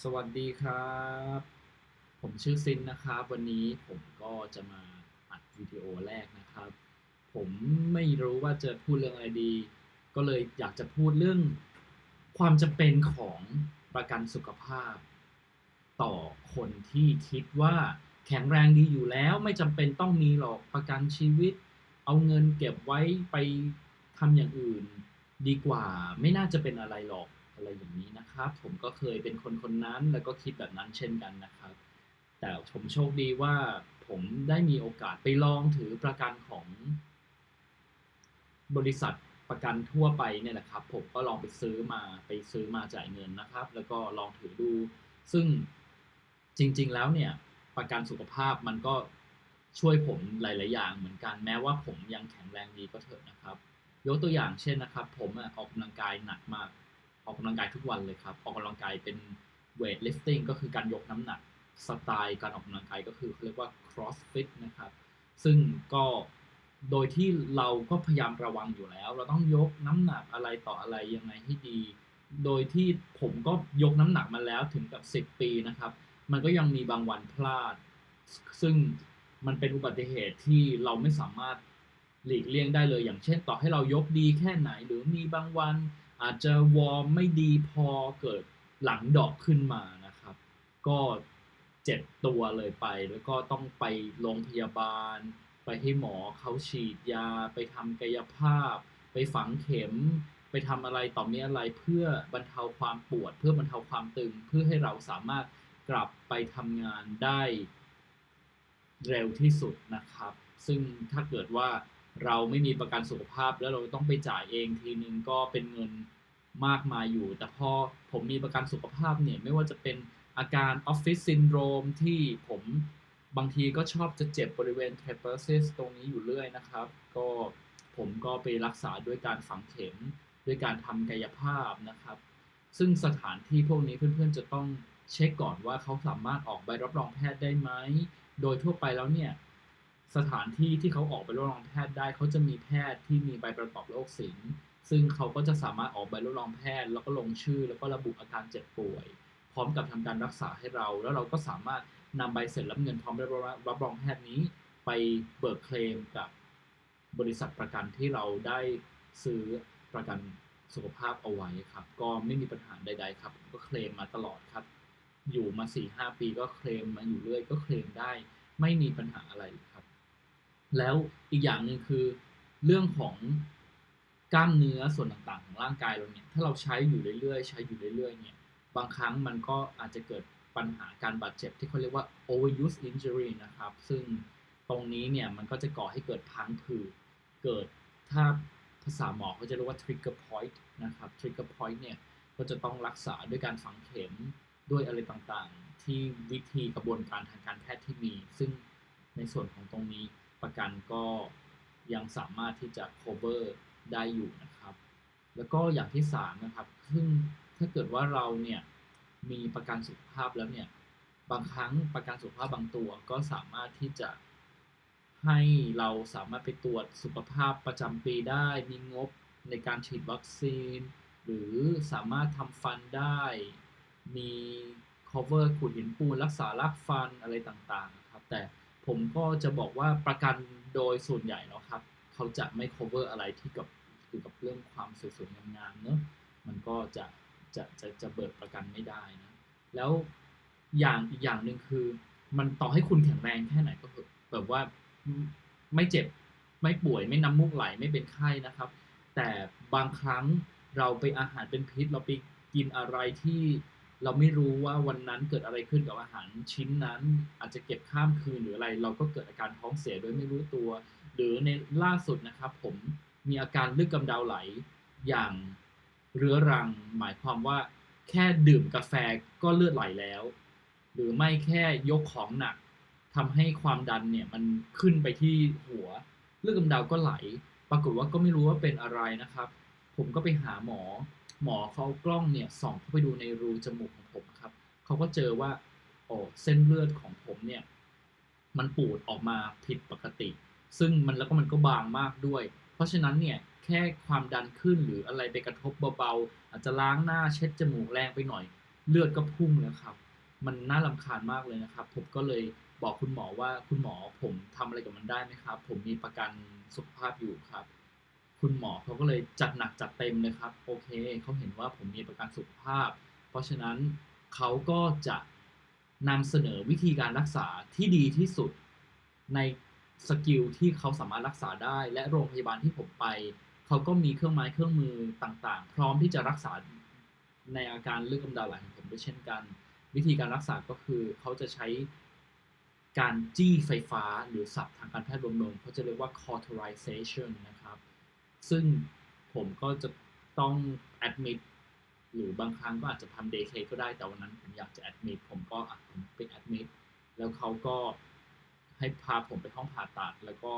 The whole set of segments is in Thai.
สวัสดีครับ ผมชื่อซินนะครับ วันนี้ผมก็จะมาอัดวิดีโอแรกนะครับ ผมไม่รู้ว่าจะพูดเรื่องอะไรดี ก็เลยอยากจะพูดเรื่องความจำเป็นของประกันสุขภาพ ต่อคนที่คิดว่าแข็งแรงดีอยู่แล้วไม่จำเป็นต้องมีหรอกประกันชีวิต เอาเงินเก็บไว้ไปทำอย่างอื่น ดีกว่าไม่น่าจะเป็นอะไรหรอก อะไรอย่างนี้นะครับ ผมก็เคยเป็นคนคนนั้นแล้วก็คิดแบบนั้นเช่นกันนะครับ แต่ผมโชคดีว่าผมได้มีโอกาสไปลองถือประกันของบริษัทประกันทั่วไปเนี่ยแหละครับ ผมก็ลองไปซื้อมาไปซื้อมาจ่ายเงินนะครับ แล้วก็ลองถือดู ซึ่งจริง ๆ แล้วเนี่ย ประกันสุขภาพมันก็ช่วยผมหลาย ๆ อย่างเหมือนกันแม้ว่าผมยังแข็งแรงดีก็เถอะนะครับ ยกตัวอย่างเช่นนะครับ ผมอะออกกำลังกายหนักมาก ออกกำลังกายทุกวันเลยครับ ออกกำลังกายเป็น weight lifting ก็คือการยกน้ำหนักสไตล์การออกกำลังกายก็คือเขาเรียกว่า crossfit นะครับ ซึ่งก็โดยที่เราก็พยายามระวังอยู่แล้ว เราต้องยกน้ำหนักอะไรต่ออะไรยังไงให้ดี โดยที่ผมก็ยกน้ำหนักมาแล้วถึงกับ 10 ปีนะครับ มันก็ยังมีบางวันพลาด ซึ่งมันเป็นอุบัติเหตุที่เราไม่สามารถหลีกเลี่ยงได้เลย อย่างเช่น ต่อให้เรายกดีแค่ไหน หรือมีบางวัน อาจจะวอร์มไม่ดีพอเกิดหลังดอกขึ้นมานะครับ ก็เจ็บตัวเลยไป แล้วก็ต้องไปโรงพยาบาล ไปให้หมอเขาฉีดยา ไปทำกายภาพ ไปฝังเข็ม ไปทำอะไรต่อมีอะไรเพื่อบรรเทาความปวด เพื่อบรรเทาความตึง เพื่อให้เราสามารถกลับไปทำงานได้เร็วที่สุดนะครับ ซึ่งถ้าเกิดว่า เราไม่มีประกันสุขภาพ แล้วเราต้องไปจ่ายเองทีนึงก็เป็นเงินมากมายอยู่ แต่พอผมมีประกันสุขภาพเนี่ยไม่ว่าจะเป็นอาการออฟฟิศซินโดรมที่ผมบางทีก็ชอบจะเจ็บบริเวณ trapezius ตรงนี้อยู่เรื่อยนะครับ ก็ผมก็ไปรักษาด้วยการฝังเข็มด้วยการทำกายภาพนะครับ ซึ่งสถานที่พวกนี้เพื่อนๆจะต้องเช็คก่อนว่าเขาสามารถออกใบรับรองแพทย์ได้ไหม โดยทั่วไปแล้วเนี่ย สถานที่ที่เขาออกใบรับรองแพทย์ได้เขาจะมีแพทย์ที่มีใบประกอบโรคศิลป์ซึ่งเขาก็จะสามารถออกใบรับรองแพทย์ แล้วก็ลงชื่อ แล้วก็ระบุอาการเจ็บป่วย พร้อมกับทำการรักษาให้เรา แล้วเราก็สามารถนำใบเสร็จรับเงินพร้อมรับรองแพทย์นี้ ไปเบิกเคลมกับบริษัทประกันที่เราได้ซื้อประกันสุขภาพเอาไว้ครับ ก็ไม่มีปัญหาใด ๆ ครับ ก็เคลมมาตลอดครับ อยู่มา4ี่ห้าปีก็เคลมมาอยู่เรื่อยก็เคลมได้ ไม่มีปัญหาอะไร แล้วอีกอย่างหนึ่งคือเรื่องของกล้ามเนื้อส่วนต่างๆ ของร่างกายเราเนี่ยถ้าเราใช้อยู่เรื่อยๆ ใช้อยู่เรื่อยๆเนี่ยบางครั้งมันก็อาจจะเกิดปัญหาการบาดเจ็บที่เขาเรียกว่า overuse injury นะครับ ซึ่งตรงนี้เนี่ยมันก็จะก่อให้เกิดพังผืดเกิดถ้าภาษาหมอเขาจะเรียกว่า trigger point นะครับ trigger point เนี่ยก็จะต้องรักษาด้วยการฝังเข็มด้วยอะไรต่างๆ ที่วิธีกระบวนการทางการแพทย์ที่มี ซึ่งในส่วนของตรงนี้ ประกันก็ยังสามารถที่จะ cover ได้อยู่นะครับ แล้วก็อย่างที่สามนะครับ ซึ่งถ้าเกิดว่าเราเนี่ยมีประกันสุขภาพแล้วเนี่ย บางครั้งประกันสุขภาพบางตัวก็สามารถที่จะให้เราสามารถไปตรวจสุขภาพประจำปีได้ มีงบในการฉีดวัคซีน หรือสามารถทำฟันได้ มี cover ขูดหินปูนรักษารากฟันอะไรต่างๆครับ แต่ ผมก็จะบอกว่าประกันโดยส่วนใหญ่แล้วครับ เขาจะไม่ cover อะไรที่กับเกี่ยวกับเรื่องความสวยๆงามๆเนอะมันก็จะจะจะจะเบิกประกันไม่ได้นะ แล้วอย่างอีกอย่างหนึ่งคือ มันต่อให้คุณแข็งแรงแค่ไหนก็เถอะแบบว่าไม่เจ็บไม่ป่วยไม่น้ำมูกไหลไม่เป็นไข้นะครับ แต่บางครั้งเราไปอาหารเป็นพิษเราไปกินอะไรที่ เราไม่รู้ว่าวันนั้นเกิดอะไรขึ้นกับอาหารชิ้นนั้น อาจจะเก็บข้ามคืนหรืออะไร เราก็เกิดอาการท้องเสียโดยไม่รู้ตัว หรือในล่าสุดนะครับ ผมมีอาการเลือดกำเดาไหลอย่างเรื้อรัง หมายความว่าแค่ดื่มกาแฟก็เลือดไหลแล้ว หรือไม่แค่ยกของหนักทำให้ความดันเนี่ยมันขึ้นไปที่หัว เลือดกำเดาก็ไหล ปรากฏว่าก็ไม่รู้ว่าเป็นอะไรนะครับ ผมก็ไปหาหมอ หมอเขากล้องเนี่ยส่องเข้าไปดูในรูจมูกของผมครับเขาก็เจอว่าโอ้เส้นเลือดของผมเนี่ย มันปูดออกมาผิดปกติ ซึ่งมันแล้วก็มันก็บางมากด้วย เพราะฉะนั้นเนี่ยแค่ความดันขึ้นหรืออะไรไปกระทบเบาๆอาจจะล้างหน้าเช็ดจมูกแรงไปหน่อย เลือดก็พุ่งแล้วครับ มันน่ารำคาญมากเลยนะครับ ผมก็เลยบอกคุณหมอว่าคุณหมอผมทำอะไรกับมันได้ไหมครับ ผมมีประกันสุขภาพอยู่ครับ คุณหมอเขาก็เลยจัดหนักจัดเต็มเลยครับโอเคเขาเห็นว่าผมมีประกันสุขภาพ เพราะฉะนั้นเขาก็จะนำเสนอวิธีการรักษาที่ดีที่สุดในสกิลที่เขาสามารถรักษาได้ และโรงพยาบาลที่ผมไป เขาก็มีเครื่องไม้เครื่องมือต่างๆ พร้อมที่จะรักษาในอาการเลือดกำเดาไหลของผมด้วยเช่นกัน วิธีการรักษาก็คือเขาจะใช้การจี้ไฟฟ้าหรือศัพท์ทางการแพทย์รวมๆเขาจะเรียกว่า cauterization นะครับ ซึ่งผมก็จะต้อง admit หรือบางครั้งก็อาจจะทำ day case ก็ได้แต่วันนั้นผมอยากจะ admit ผมก็อผมไป admit แล้วเขาก็ให้พาผมไปห้องผ่าตัด แล้วก็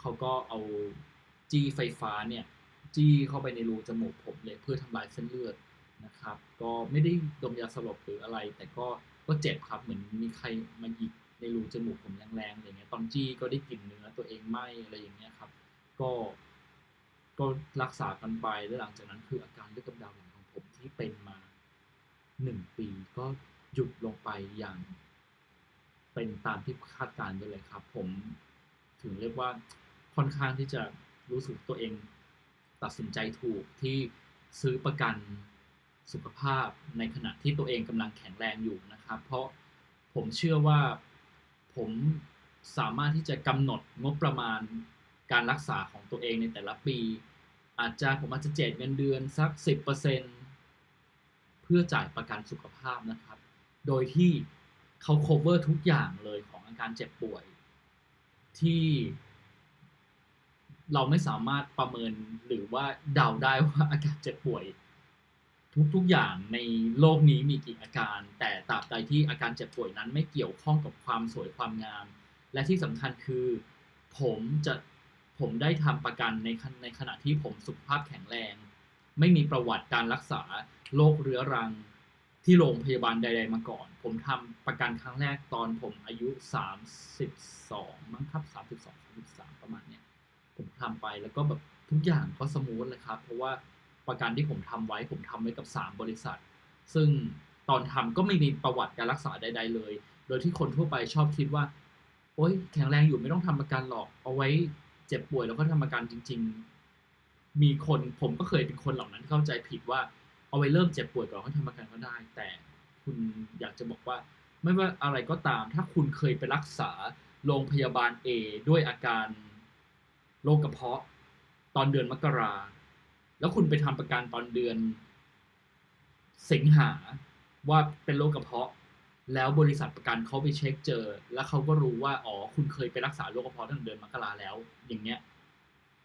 เขาก็เอาจี้ไฟฟ้าเนี่ยจี้เข้าไปในรูจมูกผมเลยเพื่อทำลายเส้นเลือดนะครับ ก็ไม่ได้ดมยาสลบหรืออะไร แต่ก็ก็เจ็บครับเหมือนมีใครมาหยิกในรูจมูกผมแรงๆอะไรเงี้ยตอนจี้ก็ได้กลิ่นเนื้อตัวเองไหมอะไรอย่างเงี้ยครับ ก็ ก็รักษากันไปแล้วหลังจากนั้นคืออาการเลือดกำเดาไหลของผมที่เป็นมาหนึ่งปีก็หยุดลงไปอย่าง เป็นตามที่คาดการณ์ไปเลยครับ ผมถึงเรียกว่าค่อนข้างที่จะรู้สึกตัวเองตัดสินใจถูกที่ซื้อประกันสุขภาพในขณะที่ตัวเองกำลังแข็งแรงอยู่นะครับ เพราะผมเชื่อว่าผมสามารถที่จะกำหนดงบประมาณ การรักษาของตัวเองในแต่ละปี อาจจะผมอาจจะเจ็ดเงินเดือนสัก 10%เพื่อจ่ายประกันสุขภาพนะครับ โดยที่เขา cover ทุกอย่างเลยของอาการเจ็บป่วย ที่เราไม่สามารถประเมินหรือว่าเดาได้ว่าอาการเจ็บป่วย ทุกๆอย่างในโลกนี้มีกี่อาการ แต่ตราบใดที่อาการเจ็บป่วยนั้นไม่เกี่ยวข้องกับความสวยความงาม และที่สำคัญคือ ผมจะ ผมได้ทำประกันในขณในขณะที่ผมสุขภาพแข็งแรง ไม่มีประวัติการรักษาโรคเรื้อรังที่โรงพยาบาลใด ๆ มาก่อน ผมทำประกันครั้งแรกตอนผมอายุ 32 มั้งครับ 32 33 ประมาณเนี้ย ผมทำไปแล้วก็แบบทุกอย่างก็สมูทเลยครับ เพราะว่าประกันที่ผมทำไว้ ผมทำไว้กับ 3 บริษัท ซึ่งตอนทำก็ไม่มีประวัติการรักษาใด ๆ เลย โดยที่คนทั่วไปชอบคิดว่า โอ๊ยแข็งแรงอยู่ไม่ต้องทำประกันหรอก เอาไว้ เจ็บป่วยแล้วก็ทำประกันจริง ๆ มีคนผมก็เคยเป็นคนเหล่านั้นเข้าใจผิดว่าเอาไว้เริ่มเจ็บป่วยก่อนค่อยทำประกันก็ได้ แต่คุณอยากจะบอกว่า ไม่ว่าอะไรก็ตาม ถ้าคุณเคยไปรักษาโรงพยาบาล A ด้วยอาการโรคกระเพาะ ตอนเดือนมกรา แล้วคุณไปทำประกันตอนเดือน สิงหาว่าเป็นโรคกระเพาะ แล้วบริษัทประกันเขาไปเช็คเจอ แล้วเขาก็รู้ว่าอ๋อคุณเคยไปรักษาโรคกระเพาะตั้งเดือนมกราแล้ว อย่างเงี้ย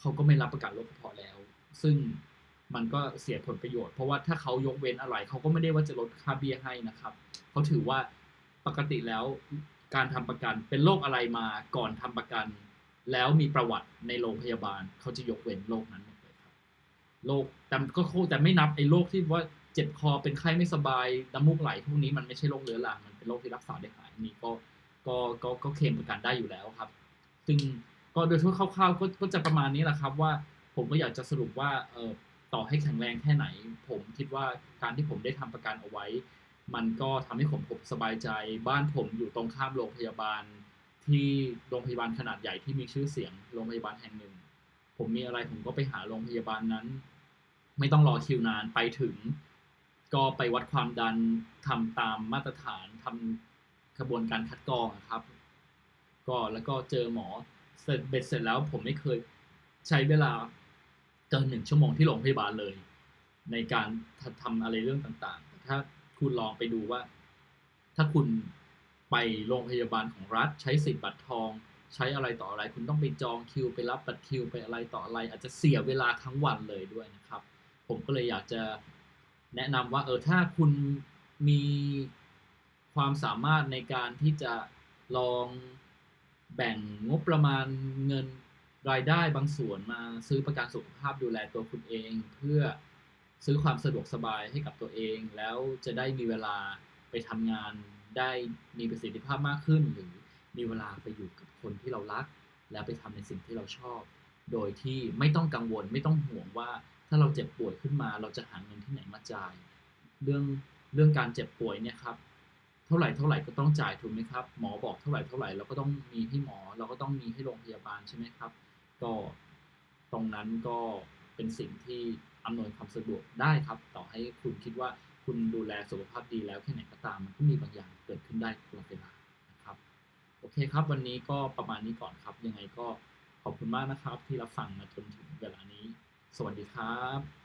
เขาก็ไม่รับประกันโรคกระเพาะแล้ว ซึ่งมันก็เสียผลประโยชน์ เพราะว่าถ้าเขายกเว้นอะไรเขาก็ไม่ได้ว่าจะลดค่าเบี้ยให้นะครับเขาถือว่าปกติแล้วการทำประกันเป็นโรคอะไรมาก่อนทำประกัน แล้วมีประวัติในโรงพยาบาลเขาจะยกเว้นโรคนั้นหมดเลยครับโรคแต่ก็แต่ไม่นับไอ้โรคที่ว่า เจ็บคอเป็นไข้ไม่สบายน้ำมูกไหลพวกนี้มันไม่ใช่โรคเรื้อรังมันเป็นโรคที่รักษาได้หายนี่ก็ก็ก็ก็เคลมประกันได้อยู่แล้วครับ ซึ่งก็โดยทั่วคร่าวๆก็ก็จะประมาณนี้แหละครับ ว่าผมก็อยากจะสรุปว่าเออต่อให้แข็งแรงแค่ไหน ผมคิดว่าการที่ผมได้ทำประกันเอาไว้ มันก็ทำให้ผมผมสบายใจ บ้านผมอยู่ตรงข้ามโรงพยาบาล ที่โรงพยาบาลขนาดใหญ่ที่มีชื่อเสียงโรงพยาบาลแห่งหนึ่ง ผมมีอะไรผมก็ไปหาโรงพยาบาลนั้น ไม่ต้องรอคิวนานไปถึง ก็ไปวัดความดันทำตามมาตรฐานทำกระบวนการคัดกรองครับ ก็แล้วก็เจอหมอเสร็จเบ็ดเสร็จแล้วผมไม่เคยใช้เวลาเกินหนึ่งชั่วโมงที่โรงพยาบาลเลย ในการทำอะไรเรื่องต่างๆแต่ถ้าคุณลองไปดูว่า ถ้าคุณไปโรงพยาบาลของรัฐ ใช้สิทธิ์บัตรทอง ใช้อะไรต่ออะไรคุณต้องไปจองคิว ไปรับบัตรคิวไปอะไรต่ออะไร อาจจะเสียเวลาทั้งวันเลยด้วยนะครับ ผมก็เลยอยากจะ แนะนำว่าเออถ้าคุณมีความสามารถในการที่จะลองแบ่งงบประมาณเงินรายได้บางส่วนมาซื้อประกันสุขภาพดูแลตัวคุณเอง เพื่อซื้อความสะดวกสบายให้กับตัวเอง แล้วจะได้มีเวลาไปทำงานได้มีประสิทธิภาพมากขึ้น หรือมีเวลาไปอยู่กับคนที่เรารัก แล้วไปทำในสิ่งที่เราชอบ โดยที่ไม่ต้องกังวลไม่ต้องห่วงว่า ถ้าเราเจ็บป่วยขึ้นมา เราจะหาเงินที่ไหนมาจ่าย เรื่องเรื่องการเจ็บป่วยเนี่ยครับ เท่าไหร่เท่าไหร่ก็ต้องจ่ายถูกไหมครับ หมอบอกเท่าไหร่เท่าไหร่เราก็ต้องมีให้หมอ เราก็ต้องมีให้โรงพยาบาลใช่ไหมครับ ก็ตรงนั้นก็เป็นสิ่งที่อำนวยความสะดวกได้ครับ ต่อให้คุณคิดว่าคุณดูแลสุขภาพดีแล้วแค่ไหนก็ตามมันก็มีบางอย่างเกิดขึ้นได้ตลอดเวลานะครับ โอเคครับ วันนี้ก็ประมาณนี้ก่อนครับ ยังไงก็ขอบคุณมากนะครับที่รับฟังมาจนถึงเวลานี้ สวัสดีครับ